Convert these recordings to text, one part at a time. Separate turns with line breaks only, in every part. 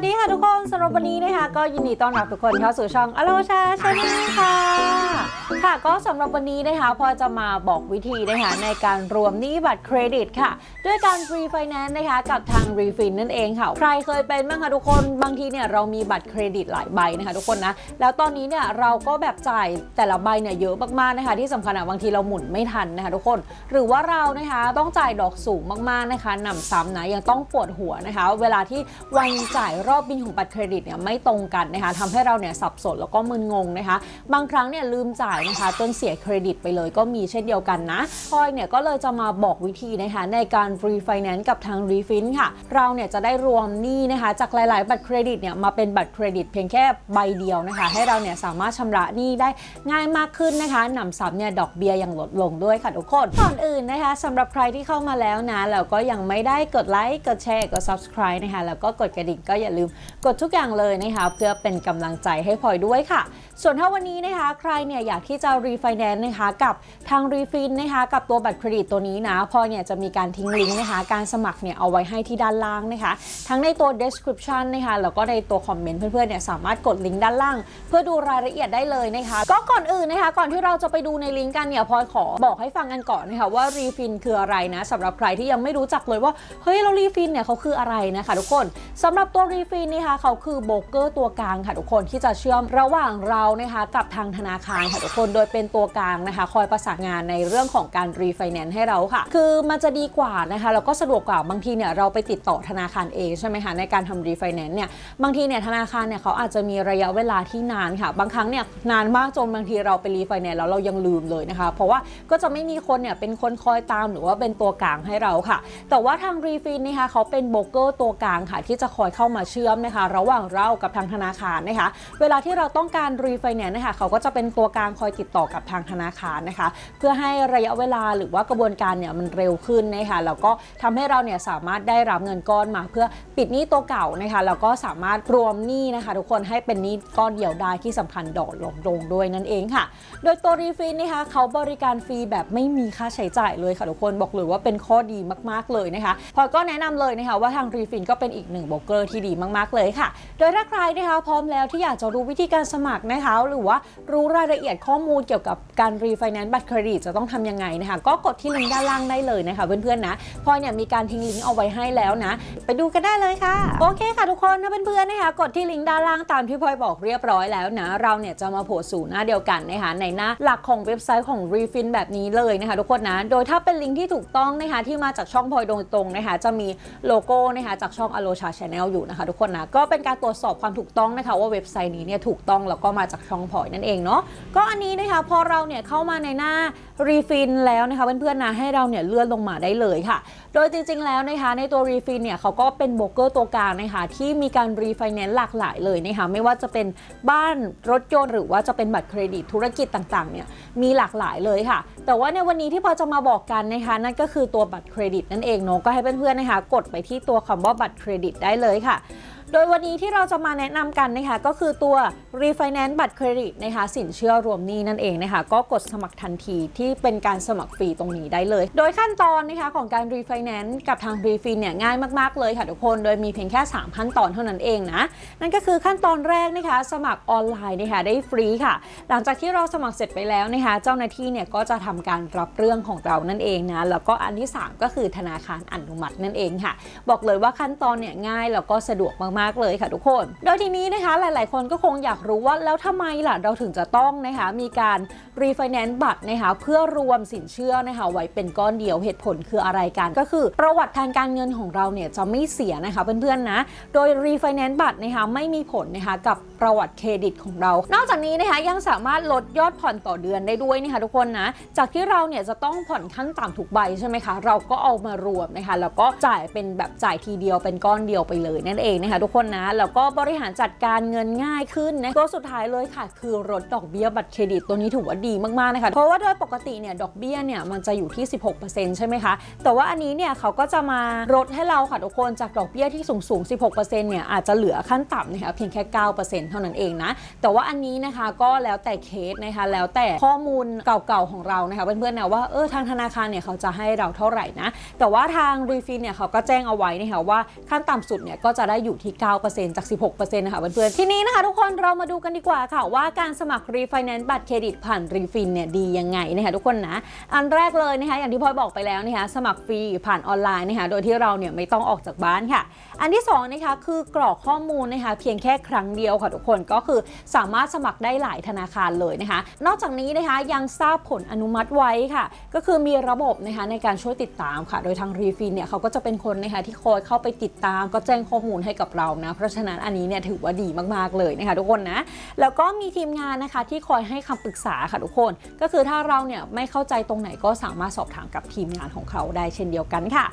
วัสดีค่ะทุกคนสำหรับวันนี้นะคะ ก็ยินดีต้อนรับทุกคนเข้าสู่ช่องอโลชาชาแนลค่ะ ค่ะก็สำหรับวันนี้นะคะ พอจะมาบอกวิธีนะคะในการรวมหนี้บัตรเครดิตค่ะ ด้วยการรีไฟแนนซ์นะคะ กับทางรีฟินนั่นเองค่ะ ใครเคยเป็นบ้างคะทุกคนบางทีเนี่ยเรามีบัตรเครดิตหลายใบนะคะ ทุกคนนะแล้วตอนนี้เนี่ยเราก็แบบจ่ายแต่ละใบเนี่ยเยอะมากๆนะคะ ที่สำคัญอะบางทีเราหมุนไม่ทันนะคะทุกคน หรือว่าเรานะคะต้องจ่ายดอกสูงมากๆนะคะหนำซ้ำนะยังต้องปวดหัวนะคะ เวลาที่วันจ่ายรอบบินของบัตรเครดิตเนี่ยไม่ตรงกันนะคะทำให้เราเนี่ยสับสนแล้วก็มึนงงนะคะ บางครั้งเนี่ยลืมจ่ายนะคะจนเสียเครดิตไปเลยก็มีเช่นเดียวกันนะพอยเนี่ยก็เลยจะมาบอกวิธีนะคะในการรีไฟแนนซ์กับทางรีฟินค่ะ เราเนี่ยจะได้รวมหนี้นะคะจากหลาย ๆ บัตรเครดิตเนี่ยมาเป็นบัตรเครดิตเพียงแค่ใบเดียวนะคะ ให้เราเนี่ยสามารถชำระหนี้ได้ง่ายมากขึ้นนะคะหนำซ้ำเนี่ยดอกเบี้ยยังลดลงด้วยค่ะทุกคนก่อนอื่นนะคะสำหรับใครที่เข้ามาแล้วนะแล้วก็ยังไม่ได้กดไลค์กดแชร์กด subscribe นะคะแล้วก็กดกระดิ่งก็อย่าลืมกดทุกอย่างเลยนะคะ เพื่อเป็นกำลังใจให้พลอยด้วยค่ะ ส่วนถ้าวันนี้นะคะ ใครเนี่ยอยากที่จะรีไฟแนนซ์นะคะกับทางรีฟินนะคะกับตัวบัตรเครดิตตัวนี้นะพลอยเนี่ยจะมีการทิ้งลิงก์นะคะ การสมัครเนี่ยเอาไว้ให้ที่ด้านล่างนะคะ ทั้งในตัว description นะคะแล้วก็ในตัวคอมเมนต์เพื่อนๆเนี่ยสามารถกดลิงก์ด้านล่าง เพื่อดูรายละเอียดได้เลยนะคะ ก็ก่อนอื่นนะคะ ก่อนที่เราจะไปดูในลิงก์กันเนี่ยพลอยขอบอกให้ฟังกันก่อนนะคะว่ารีฟินคืออะไรนะสำหรับใครที่ยังไม่รู้จักเลยว่าเฮ้ยเรารีฟินเนี่ยเขาคืออะไรนะคะทุกคนสำหรับตัวรีฟินนะคะเขาคือโบรกเกอร์ตัวกลางค่ะทุกคนที่จะเชื่อมระหว่างเรานะคะกับทางธนาคารค่ะทุกคนโดยเป็นตัวกลางนะคะ คอยประสานงานในเรื่องของการรีไฟแนนซ์ให้เราค่ะ คือมันจะดีกว่านะคะแล้วก็สะดวกกว่าบางทีเนี่ยเราไปติดต่อธนาคารเองใช่ไหมคะในการทำรีไฟแนนซ์เนี่ยบางทีเนี่ยธนาคารเนี่ยเขาอาจจะมีระยะเวลาที่นานค่ะ บางครั้งเนี่ยนานมากจนบางทีเราไปรีไฟแนนซ์แล้วเรายังลืมเลยนะคะ เพราะว่าก็จะไม่มีคนเนี่ยเป็นคนคอยตามหรือว่าเป็นตัวกลางให้เราค่ะ แต่ว่าทางรีฟินนะคะเขาเป็นโบรกเกอร์ตัวกลางค่ะที่จะคอยเข้ามาเชื่อมนะคะระหว่างเรากับทางธนาคารนะคะ เวลาที่เราต้องการรีไฟแนนซ์นะคะเขาก็จะเป็นตัวกลางคอยติดต่อกับทางธนาคารนะคะ เพื่อให้ระยะเวลาหรือว่ากระบวนการเนี่ยมันเร็วขึ้นนะคะแล้วก็ทำให้เราเนี่ยสามารถได้รับเงินก้อนมา เพื่อปิดหนี้ตัวเก่านะคะแล้วก็สามารถรวมหนี้นะคะทุกคนให้เป็นหนี้ก้อนเดียวได้ที่สำคัญดอกลงลงด้วยนั่นเองค่ะ โดยตัวรีฟินนะคะเขาบริการฟรีแบบไม่มีค่าใช้จ่ายเลยค่ะทุกคนบอกเลยว่าเป็นข้อดีมากๆเลยนะคะพอยก็แนะนำเลยนะคะว่าทางรีฟินก็เป็นอีกหนึ่งโบรกเกอร์ที่ดีมากๆเลยค่ะ โดยถ้าใครนะคะพร้อมแล้วที่อยากจะรู้วิธีการสมัครนะคะ หรือว่ารู้รายละเอียดข้อมูลเกี่ยวกับการรีไฟแนนซ์บัตรเครดิตจะต้องทำยังไงนะคะ ก็กดที่ลิงก์ด้านล่างได้เลยนะคะเพื่อนๆนะพลอยเนี่ยมีการทิ้งลิงก์เอาไว้ให้แล้วนะ ไปดูกันได้เลยค่ะ โอเคค่ะทุกคนถ้าเพื่อนๆนะคะกดที่ลิงก์ด้านล่างตามที่พลอยบอกเรียบร้อยแล้วนะเราเนี่ยจะมาโผล่สู่หน้าเดียวกันนะคะในหน้าหลักของเว็บไซต์ของ Refin แบบนี้เลยนะคะทุกคนนะ โดยถ้าเป็นลิงก์ที่ถูกต้องนะคะที่มาจากช่องพลอยโดยตรงนะคะจะมีโลโก้นะคะจากช่อง a l o c h a Channel อยู่นะคะทุกคนนะก็เป็นการตรวจสอบความถูกต้องนะคะว่าเว็บไซต์นี้เนี่ยถูกต้องแล้วก็มาจากช่องพอยนั่นเองเนาะก็อันนี้นะคะพอเราเนี่ยเข้ามาในหน้ารีฟินแล้วนะคะเพื่อนๆนะให้เราเนี่ยเลื่อนลงมาได้เลยค่ะ ดยจริงๆ แล้วนะคะในตัว Refin เนี่ยเขาก็เป็นโบรกเกอร์ตัวกลางนะคะที่มีการรีไฟแนนซ์หลากหลายเลยนะคะไม่ว่าจะเป็นบ้านรถยนต์หรือว่าจะเป็นบัตรเครดิตธุรกิจต่างๆเนี่ยมีหลากหลายเลยค่ะ แต่ว่าในวันนี้ที่พอจะมาบอกกันนะคะนั่นก็คือตัวบัตรเครดิตนั่นเองเนาะก็ให้เพื่อนๆนะคะกดไปที่ตัวคำว่าบัตรเครดิตได้เลยค่ะ โดยวันนี้ที่เราจะมาแนะนำกันนะคะก็คือตัว Refinance บัตรเครดิตนะคะสินเชื่อรวมหนี้นั่นเองนะคะก็กดสมัครทันทีที่เป็นการสมัครฟรีตรงนี้ได้เลย โดยขั้นตอนนะคะของการ Refinance กับทาง Refin เนี่ยง่ายมากๆเลยค่ะทุกคนโดยมีเพียงแค่ 3 ขั้นตอนเท่านั้นเองนะนั่นก็คือขั้นตอนแรกนะคะสมัครออนไลน์นะคะได้ฟรีค่ะ หลังจากที่เราสมัครเสร็จไปแล้วนะคะเจ้าหน้าที่เนี่ยก็จะทำการรับเรื่องของเรานั่นเองนะแล้วก็อันที่ 3 ก็คือธนาคารอนุมัตินั่นเองค่ะ บอกเลยว่าขั้นตอนเนี่ยง่ายแล้วก็สะดวกมากๆ เลยค่ะทุกคน โดยทีนี้นะคะหลาย ๆ คนก็คงอยากรู้ว่าแล้วทำไมล่ะเราถึงจะต้องนะคะมีการรีไฟแนนซ์บัตรนะคะเพื่อรวมสินเชื่อนะคะไว้เป็นก้อนเดียวเหตุผลคืออะไรกันก็คือ ประวัติทางการเงินของเราเนี่ยจะไม่เสียนะคะเพื่อนๆนะโดยรีไฟแนนซ์บัตรนะคะไม่มีผลนะคะกับประวัติเครดิตของเรา นอกจากนี้นะคะยังสามารถลดยอดผ่อนต่อเดือนได้ด้วยนะคะทุกคนนะจากที่เราเนี่ยจะต้องผ่อนขั้นต่ำทุกใบใช่ไหมคะเราก็เอามารวมนะคะแล้วก็จ่ายเป็นแบบจ่ายทีเดียวเป็นก้อนเดียวไปเลยนั่นเองนะคะทุกคนนะ แล้วก็บริหารจัดการเงินง่ายขึ้นนะตัวสุดท้ายเลยค่ะ คือลดดอกเบี้ยบัตรเครดิตตัวนี้ถือว่าดีมากๆนะคะเพราะว่าโดยปกติเนี่ยดอกเบี้ยเนี่ยมันจะอยู่ที่ 16%ใช่ไหมคะ แต่ว่าอันนี้เนี่ยเขาก็จะมาลดให้เราค่ะทุกคนจากดอกเบี้ยที่สูงสูง 16%เนี่ยอาจจะเหลือขั้นต่ำนะคะเพียงแค่ 9%เท่านั้นเองนะ แต่ว่าอันนี้นะคะก็แล้วแต่เคสนะคะแล้วแต่ข้อมูลเก่าๆของเรานะคะเพื่อนๆนะว่าเออทางธนาคารเนี่ยเขาจะให้เราเท่าไหร่นะแต่ว่าทางรีฟินเนี่ยเขาก็แจ้งเอาไว้นะคะว่าขั้นต่ำสุดเนี่ยก็จะได้อยู่ที่9%จาก 16%นะคะเพื่อนๆ ทีนี้นะคะทุกคนเรามาดูกันดีกว่าค่ะว่าการสมัครรีไฟแนนซ์บัตรเครดิตผ่านรีฟินเนี่ยดียังไงนะคะทุกคนนะ อันแรกเลยนะคะอย่างที่พลอยบอกไปแล้วนะคะสมัครฟรีผ่านออนไลน์นะคะโดยที่เราเนี่ยไม่ต้องออกจากบ้านค่ะ อันที่สองนะคะคือกรอกข้อมูลนะคะเพียงแค่ครั้งเดียวค่ะทุกคนก็คือสามารถสมัครได้หลายธนาคารเลยนะคะ นอกจากนี้นะคะยังทราบผลอนุมัติไว้ค่ะ ก็คือมีระบบนะคะในการช่วยติดตามค่ะ โดยทางรีฟินเนี่ยเขาก็จะเป็นคนนะคะที่คอยเข้าไปติดตามก็แจ้งข้อมูลให้กับเรานะ เพราะฉะนั้นอันนี้เนี่ยถือว่าดีมากๆเลยนะคะทุกคนนะ แล้วก็มีทีมงานนะคะที่คอยให้คำปรึกษาค่ะทุกคน ก็คือถ้าเราเนี่ยไม่เข้าใจตรงไหนก็สามารถสอบถามกับทีมงานของเขาได้เช่นเดียวกันค่ะ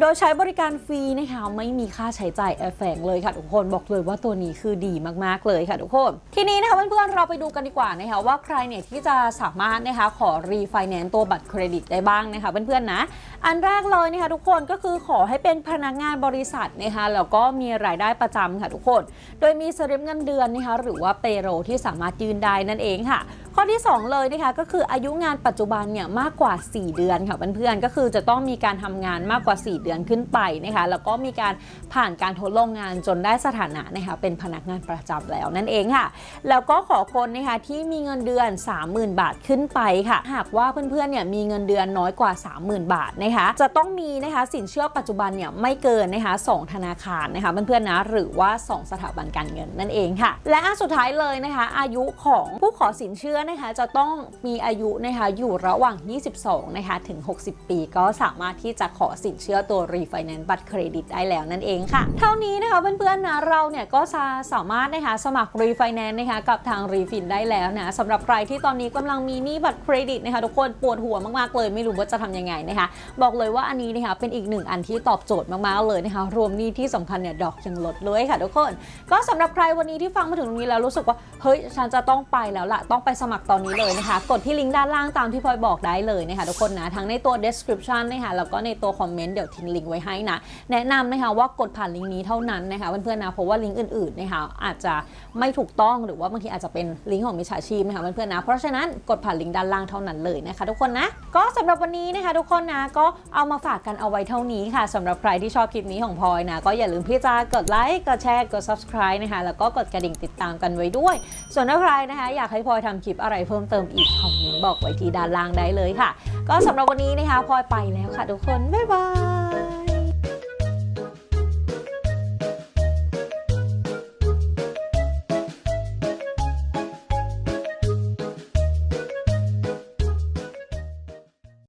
โดยใช้บริการฟรีนะคะไม่มีค่าใช้จ่ายแอบแฝงเลยค่ะทุกคนบอกเลยว่าตัวนี้คือดีมากๆเลยค่ะทุกคน ทีนี้นะคะเพื่อนๆเราไปดูกันดีกว่านะคะว่าใครเนี่ยที่จะสามารถนะคะขอรีไฟแนนซ์ตัวบัตรเครดิตได้บ้างนะคะเพื่อนๆนะ อันแรกเลยนะคะทุกคนก็คือขอให้เป็นพนักงานบริษัทนะคะแล้วก็มีรายได้ประจำค่ะทุกคน โดยมีสลิปเงินเดือนนะคะหรือว่าเปโรที่สามารถยืนได้นั่นเองค่ะ ข้อที่ 2 เลยนะคะก็คืออายุงานปัจจุบันเนี่ยมากกว่า 4 เดือนค่ะเพื่อนๆก็คือจะต้องมีการทำงานมากกว่า 4 เดือนขึ้นไปนะคะแล้วก็มีการผ่านการทดลองงานจนได้สถานะนะคะเป็นพนักงานประจำแล้วนั่นเองค่ะ แล้วก็ขอคนนะคะที่มีเงินเดือน 30,000 บาทขึ้นไปค่ะ หากว่าเพื่อนๆเนี่ยมีเงินเดือนน้อยกว่า 30,000 บาทนะคะจะต้องมีนะคะสินเชื่อปัจจุบันเนี่ยไม่เกินนะคะสองธนาคารนะคะเพื่อนๆนะหรือว่า 2 สถาบันการเงินนั่นเองค่ะ และอันสุดท้ายเลยนะคะอายุของผู้ขอสินเชื่อนะคะจะต้องมีอายุนะคะอยู่ระหว่าง 22 นะคะถึง 60 ปีก็สามารถที่จะขอสินเชื่อตัวรีไฟแนนซ์บัตรเครดิตได้แล้วนั่นเองค่ะ เท่านี้นะคะเพื่อนๆนะเราเนี่ยก็จะสามารถนะคะสมัครรีไฟแนนซ์นะคะกับทางรีฟินได้แล้วนะสำหรับใครที่ตอนนี้กำลังมีหนี้บัตรเครดิตนะคะทุกคนปวดหัวมากๆเลย ไม่รู้ว่าจะทำยังไงนะคะ บอกเลยว่าอันนี้นะคะเป็นอีกหนึ่งอันที่ตอบโจทย์มากๆเลยนะคะรวมหนี้ที่สำคัญเนี่ยดอกยังลดเลยค่ะทุกคน ก็สำหรับใครวันนี้ที่ฟังมาถึงตรงนี้แล้วรู้สึกว่าเฮ้ยฉันจะต้องไปแล้วล่ะต้องไปสมัครตอนนี้เลยนะคะ กดที่ลิงก์ด้านล่างตามที่พลอยบอกได้เลยนะคะทุกคนนะ ทั้งในตัว description นะคะแล้วก็ในตัวคอมเมนต์เดี๋ยวทิ้งลิงก์ไว้ให้นะ แนะนำนะคะว่ากดผ่านลิงก์นี้เท่านั้นนะคะเพื่อนๆนะเพราะว่าลิงก์อื่นๆนะคะอาจจะไม่ถูกต้องหรือว่าบางทีอาจจะเป็นลิงก์ของมิจฉาชีพนะคะเพื่อนๆนะ เพราะฉะนั้นกดผ่านลิงก์ด้านล่างเท่านั้นเลยนะคะทุกคนนะ ก็สำหรับวันนี้นะคะทุกคนนะก็เอามาฝากกันเอาไว้เท่านี้ค่ะสำหรับใครที่ชอบคลิปนี้ของพลอยนะก็อย่าลืมที่จะกดไลค์กดแชร์กด subscribe นะคะแล้วก็กดกระดิ่งติดตามกันไว้ด้วย ส่วนถ้าใครนะคะอยากให้พลอยทำคลิปอะไรเพิ่มเติมอีกคอมเมนต์บอกไว้ที่ด้านล่างได้เลยค่ะ ก็สำหรับวันนี้นะคะพลอยไปแล้วค่ะทุกคน บ๊ายบาย